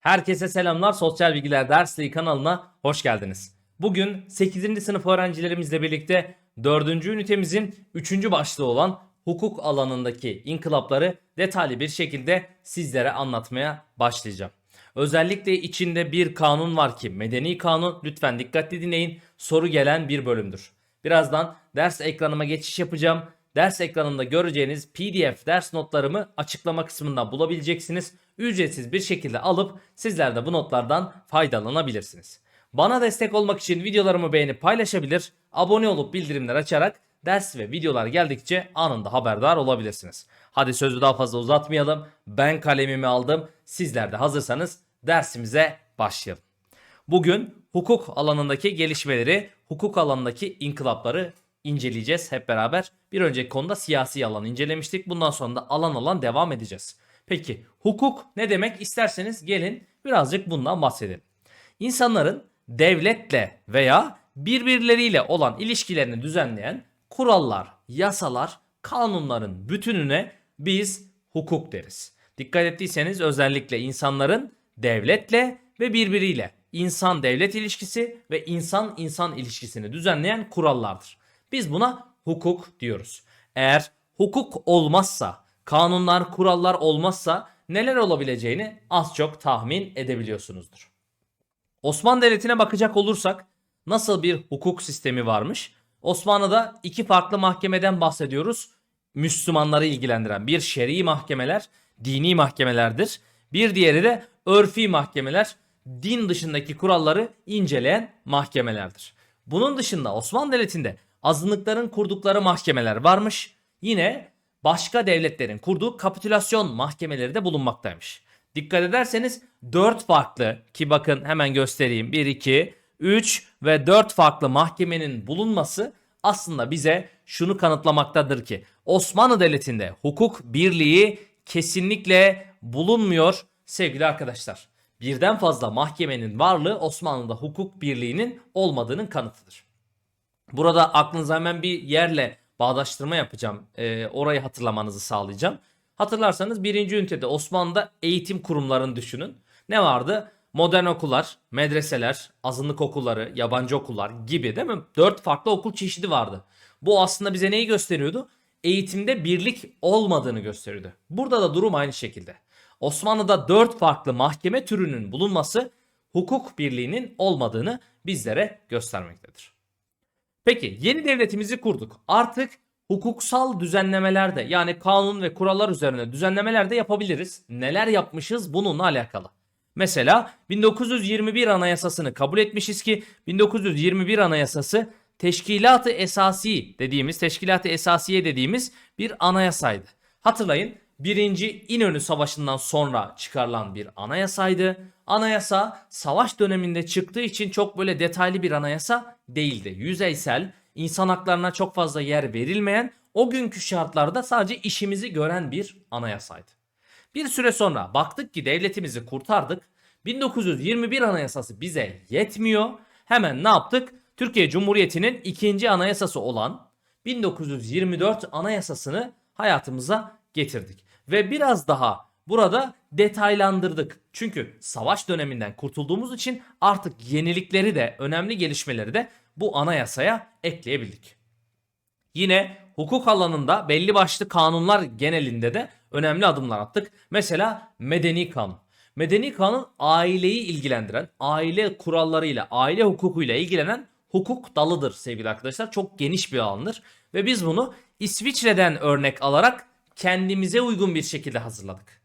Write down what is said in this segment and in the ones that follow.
Herkese selamlar. Sosyal Bilgiler Dersliği kanalına hoş geldiniz. Bugün 8. sınıf öğrencilerimizle birlikte 4. ünitemizin 3. başlığı olan hukuk alanındaki inkılapları detaylı bir şekilde sizlere anlatmaya başlayacağım. Özellikle içinde bir kanun var ki medeni kanun lütfen dikkatli dinleyin soru gelen bir bölümdür. Birazdan ders ekranıma geçiş yapacağım. Ders ekranında göreceğiniz PDF ders notlarımı açıklama kısmından bulabileceksiniz. Ücretsiz bir şekilde alıp sizler de bu notlardan faydalanabilirsiniz. Bana destek olmak için videolarımı beğenip paylaşabilir, abone olup bildirimler açarak ders ve videolar geldikçe anında haberdar olabilirsiniz. Hadi sözü daha fazla uzatmayalım. Ben kalemimi aldım. Sizler de hazırsanız dersimize başlayalım. Bugün hukuk alanındaki gelişmeleri, hukuk alanındaki inkılapları inceleyeceğiz hep beraber. Bir önceki konuda siyasi alanı incelemiştik. Bundan sonra da alan alan devam edeceğiz. Peki hukuk ne demek? İsterseniz gelin birazcık bundan bahsedelim. İnsanların devletle veya birbirleriyle olan ilişkilerini düzenleyen kurallar, yasalar, kanunların bütününe biz hukuk deriz. Dikkat ettiyseniz özellikle insanların devletle ve birbiriyle insan devlet ilişkisi ve insan insan ilişkisini düzenleyen kurallardır. Biz buna hukuk diyoruz. Eğer hukuk olmazsa, kanunlar, kurallar olmazsa neler olabileceğini az çok tahmin edebiliyorsunuzdur. Osmanlı Devleti'ne bakacak olursak nasıl bir hukuk sistemi varmış? Osmanlı'da iki farklı mahkemeden bahsediyoruz. Müslümanları ilgilendiren bir şer'i mahkemeler, dini mahkemelerdir. Bir diğeri de örfi mahkemeler, din dışındaki kuralları inceleyen mahkemelerdir. Bunun dışında Osmanlı Devleti'nde azınlıkların kurdukları mahkemeler varmış. Yine başka devletlerin kurduğu kapitülasyon mahkemeleri de bulunmaktaymış. Dikkat ederseniz 4 farklı ki bakın hemen göstereyim 1 2 3 ve 4 farklı mahkemenin bulunması aslında bize şunu kanıtlamaktadır ki Osmanlı Devleti'nde hukuk birliği kesinlikle bulunmuyor sevgili arkadaşlar. Birden fazla mahkemenin varlığı Osmanlı'da hukuk birliğinin olmadığının kanıtıdır. Burada aklınıza hemen bir yerle bağdaştırma yapacağım. Ee, orayı hatırlamanızı sağlayacağım. Hatırlarsanız birinci ünitede Osmanlı'da eğitim kurumlarını düşünün. Ne vardı? Modern okullar, medreseler, azınlık okulları, yabancı okullar gibi değil mi? Dört farklı okul çeşidi vardı. Bu aslında bize neyi gösteriyordu? Eğitimde birlik olmadığını gösteriyordu. Burada da durum aynı şekilde. Osmanlı'da dört farklı mahkeme türünün bulunması hukuk birliğinin olmadığını bizlere göstermektedir. Peki yeni devletimizi kurduk. Artık hukuksal düzenlemelerde yani kanun ve kurallar üzerine düzenlemeler de yapabiliriz. Neler yapmışız bununla alakalı. Mesela 1921 Anayasasını kabul etmişiz ki 1921 Anayasası Teşkilat-ı Esasi dediğimiz, Teşkilat-ı Esasiye dediğimiz bir anayasaydı. Hatırlayın Birinci İnönü Savaşı'ndan sonra çıkarılan bir anayasaydı. Anayasa savaş döneminde çıktığı için çok böyle detaylı bir anayasa değildi. Yüzeysel, insan haklarına çok fazla yer verilmeyen, o günkü şartlarda sadece işimizi gören bir anayasaydı. Bir süre sonra baktık ki devletimizi kurtardık. 1921 anayasası bize yetmiyor. Hemen ne yaptık? Türkiye Cumhuriyeti'nin ikinci anayasası olan 1924 anayasasını hayatımıza getirdik. Ve biraz daha burada detaylandırdık. Çünkü savaş döneminden kurtulduğumuz için artık yenilikleri de önemli gelişmeleri de bu anayasaya ekleyebildik. Yine hukuk alanında belli başlı kanunlar genelinde de önemli adımlar attık. Mesela medeni kanun. Medeni kanun aileyi ilgilendiren, aile kurallarıyla, aile hukukuyla ilgilenen hukuk dalıdır sevgili arkadaşlar. Çok geniş bir alandır ve biz bunu İsviçre'den örnek alarak kendimize uygun bir şekilde hazırladık.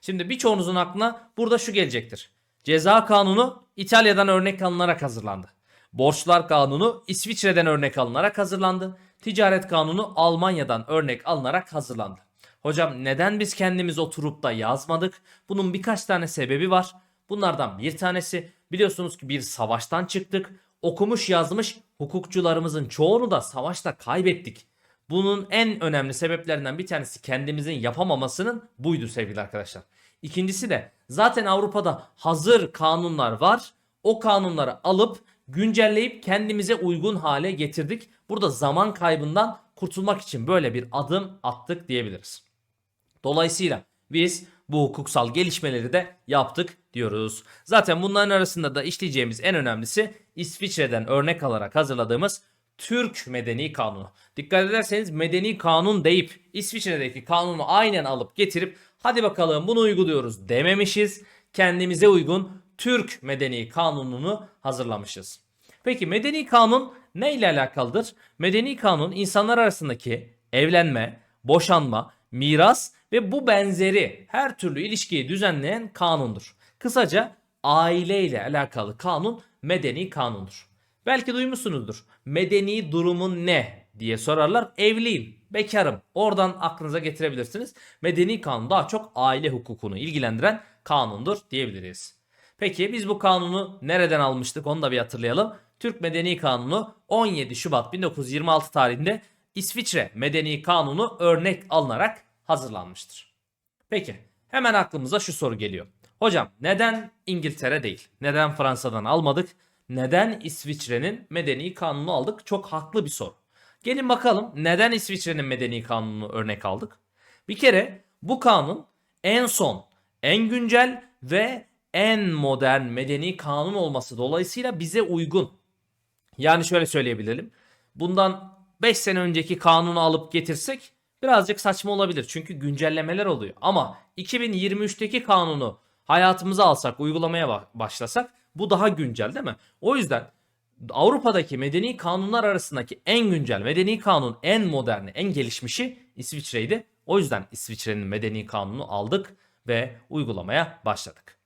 Şimdi birçoğunuzun aklına burada şu gelecektir. Ceza kanunu İtalya'dan örnek alınarak hazırlandı. Borçlar kanunu İsviçre'den örnek alınarak hazırlandı. Ticaret kanunu Almanya'dan örnek alınarak hazırlandı. Hocam neden biz kendimiz oturup da yazmadık? Bunun birkaç tane sebebi var. Bunlardan bir tanesi biliyorsunuz ki bir savaştan çıktık. Okumuş yazmış hukukçularımızın çoğunu da savaşta kaybettik. Bunun en önemli sebeplerinden bir tanesi kendimizin yapamamasının buydu sevgili arkadaşlar. İkincisi de zaten Avrupa'da hazır kanunlar var. O kanunları alıp güncelleyip kendimize uygun hale getirdik. Burada zaman kaybından kurtulmak için böyle bir adım attık diyebiliriz. Dolayısıyla biz bu hukuksal gelişmeleri de yaptık diyoruz. Zaten bunların arasında da işleyeceğimiz en önemlisi İsviçre'den örnek alarak hazırladığımız Türk Medeni Kanunu. Dikkat ederseniz medeni kanun deyip İsviçre'deki kanunu aynen alıp getirip hadi bakalım bunu uyguluyoruz dememişiz. Kendimize uygun Türk Medeni Kanununu hazırlamışız. Peki medeni kanun ne ile alakalıdır? Medeni kanun insanlar arasındaki evlenme, boşanma, miras ve bu benzeri her türlü ilişkiyi düzenleyen kanundur. Kısaca aile ile alakalı kanun medeni kanundur. Belki duymuşsunuzdur. Medeni durumun ne diye sorarlar. Evliyim, bekarım. Oradan aklınıza getirebilirsiniz. Medeni kanun daha çok aile hukukunu ilgilendiren kanundur diyebiliriz. Peki biz bu kanunu nereden almıştık onu da bir hatırlayalım. Türk Medeni Kanunu 17 Şubat 1926 tarihinde İsviçre Medeni Kanunu örnek alınarak hazırlanmıştır. Peki hemen aklımıza şu soru geliyor. Hocam neden İngiltere değil? Neden Fransa'dan almadık? Neden İsviçre'nin medeni kanunu aldık? Çok haklı bir soru. Gelin bakalım neden İsviçre'nin medeni kanununu örnek aldık? Bir kere bu kanun en son, en güncel ve en modern medeni kanun olması dolayısıyla bize uygun. Yani şöyle söyleyebilirim. Bundan 5 sene önceki kanunu alıp getirsek birazcık saçma olabilir. Çünkü güncellemeler oluyor. Ama 2023'teki kanunu hayatımıza alsak, uygulamaya ba- başlasak bu daha güncel değil mi? O yüzden Avrupa'daki medeni kanunlar arasındaki en güncel medeni kanun, en moderni, en gelişmişi İsviçre'ydi. O yüzden İsviçre'nin medeni kanunu aldık ve uygulamaya başladık.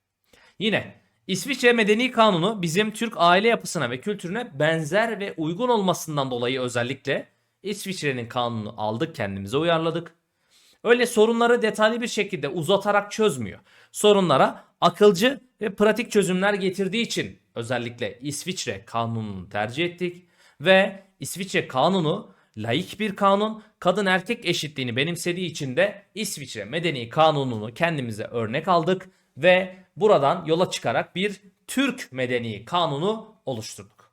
Yine İsviçre Medeni Kanunu bizim Türk aile yapısına ve kültürüne benzer ve uygun olmasından dolayı özellikle İsviçre'nin kanunu aldık kendimize uyarladık. Öyle sorunları detaylı bir şekilde uzatarak çözmüyor. Sorunlara akılcı ve pratik çözümler getirdiği için özellikle İsviçre kanununu tercih ettik ve İsviçre kanunu laik bir kanun, kadın erkek eşitliğini benimsediği için de İsviçre Medeni Kanununu kendimize örnek aldık ve buradan yola çıkarak bir Türk Medeni Kanunu oluşturduk.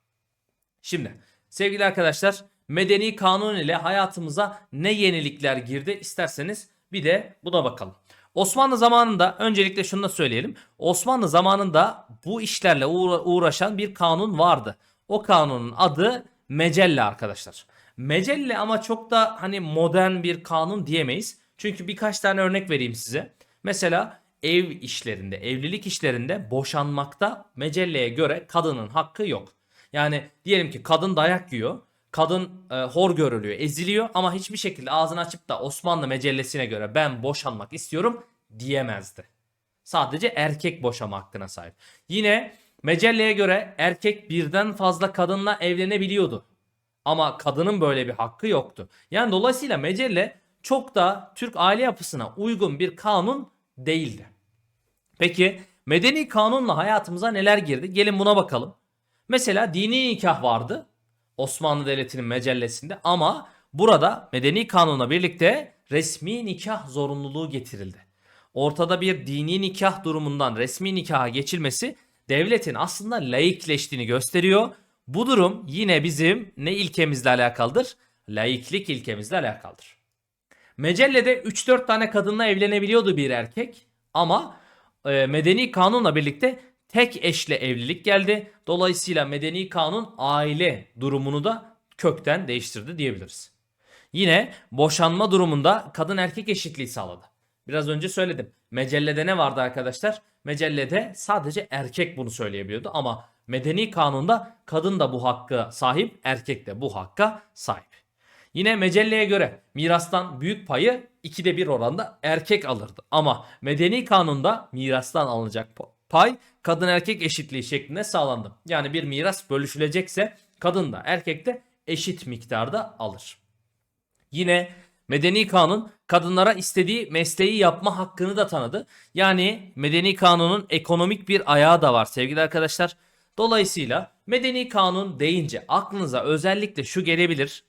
Şimdi sevgili arkadaşlar medeni kanun ile hayatımıza ne yenilikler girdi isterseniz bir de buna bakalım. Osmanlı zamanında öncelikle şunu da söyleyelim. Osmanlı zamanında bu işlerle uğra- uğraşan bir kanun vardı. O kanunun adı Mecelle arkadaşlar. Mecelle ama çok da hani modern bir kanun diyemeyiz. Çünkü birkaç tane örnek vereyim size. Mesela ev işlerinde, evlilik işlerinde boşanmakta mecelleye göre kadının hakkı yok. Yani diyelim ki kadın dayak yiyor. Kadın e, hor görülüyor, eziliyor ama hiçbir şekilde ağzını açıp da Osmanlı mecellesine göre ben boşanmak istiyorum diyemezdi. Sadece erkek boşama hakkına sahip. Yine mecelleye göre erkek birden fazla kadınla evlenebiliyordu. Ama kadının böyle bir hakkı yoktu. Yani dolayısıyla mecelle çok da Türk aile yapısına uygun bir kanun değildi. Peki medeni kanunla hayatımıza neler girdi? Gelin buna bakalım. Mesela dini nikah vardı Osmanlı Devleti'nin mecellesinde ama burada medeni kanunla birlikte resmi nikah zorunluluğu getirildi. Ortada bir dini nikah durumundan resmi nikaha geçilmesi devletin aslında laikleştiğini gösteriyor. Bu durum yine bizim ne ilkemizle alakalıdır? Laiklik ilkemizle alakalıdır. Mecellede 3-4 tane kadınla evlenebiliyordu bir erkek ama e, medeni kanunla birlikte tek eşle evlilik geldi. Dolayısıyla medeni kanun aile durumunu da kökten değiştirdi diyebiliriz. Yine boşanma durumunda kadın erkek eşitliği sağladı. Biraz önce söyledim. Mecellede ne vardı arkadaşlar? Mecellede sadece erkek bunu söyleyebiliyordu ama medeni kanunda kadın da bu hakka sahip, erkek de bu hakka sahip. Yine mecelleye göre mirastan büyük payı 2'de 1 oranda erkek alırdı. Ama medeni kanunda mirastan alınacak pay kadın erkek eşitliği şeklinde sağlandı. Yani bir miras bölüşülecekse kadın da erkek de eşit miktarda alır. Yine medeni kanun kadınlara istediği mesleği yapma hakkını da tanıdı. Yani medeni kanunun ekonomik bir ayağı da var sevgili arkadaşlar. Dolayısıyla medeni kanun deyince aklınıza özellikle şu gelebilir.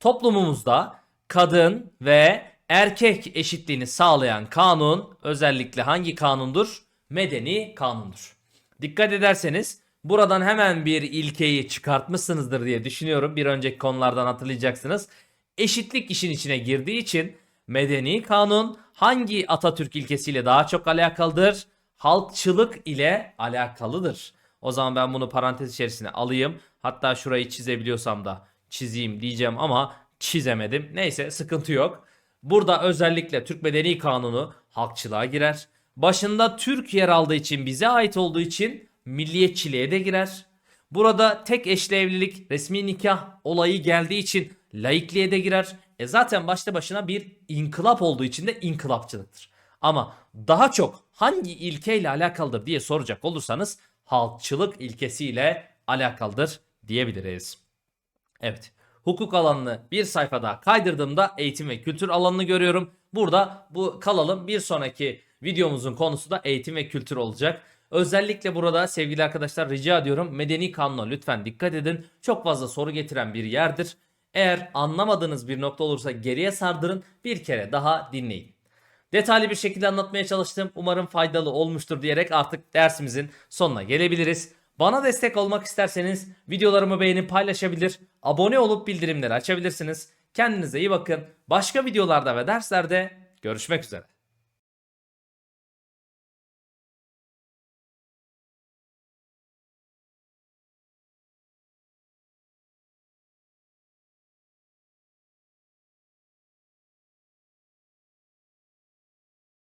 Toplumumuzda kadın ve erkek eşitliğini sağlayan kanun özellikle hangi kanundur? Medeni kanundur. Dikkat ederseniz buradan hemen bir ilkeyi çıkartmışsınızdır diye düşünüyorum. Bir önceki konulardan hatırlayacaksınız. Eşitlik işin içine girdiği için medeni kanun hangi Atatürk ilkesiyle daha çok alakalıdır? Halkçılık ile alakalıdır. O zaman ben bunu parantez içerisine alayım. Hatta şurayı çizebiliyorsam da çizeyim diyeceğim ama çizemedim. Neyse sıkıntı yok. Burada özellikle Türk Medeni Kanunu halkçılığa girer. Başında Türk yer aldığı için bize ait olduğu için milliyetçiliğe de girer. Burada tek eşli evlilik, resmi nikah olayı geldiği için laikliğe de girer. E zaten başta başına bir inkılap olduğu için de inkılapçılıktır. Ama daha çok hangi ilkeyle alakalıdır diye soracak olursanız halkçılık ilkesiyle alakalıdır diyebiliriz. Evet. Hukuk alanını bir sayfada kaydırdığımda eğitim ve kültür alanını görüyorum. Burada bu kalalım. Bir sonraki videomuzun konusu da eğitim ve kültür olacak. Özellikle burada sevgili arkadaşlar rica ediyorum medeni kanuna lütfen dikkat edin. Çok fazla soru getiren bir yerdir. Eğer anlamadığınız bir nokta olursa geriye sardırın bir kere daha dinleyin. Detaylı bir şekilde anlatmaya çalıştım. Umarım faydalı olmuştur diyerek artık dersimizin sonuna gelebiliriz. Bana destek olmak isterseniz videolarımı beğenip paylaşabilir, abone olup bildirimleri açabilirsiniz. Kendinize iyi bakın. Başka videolarda ve derslerde görüşmek üzere.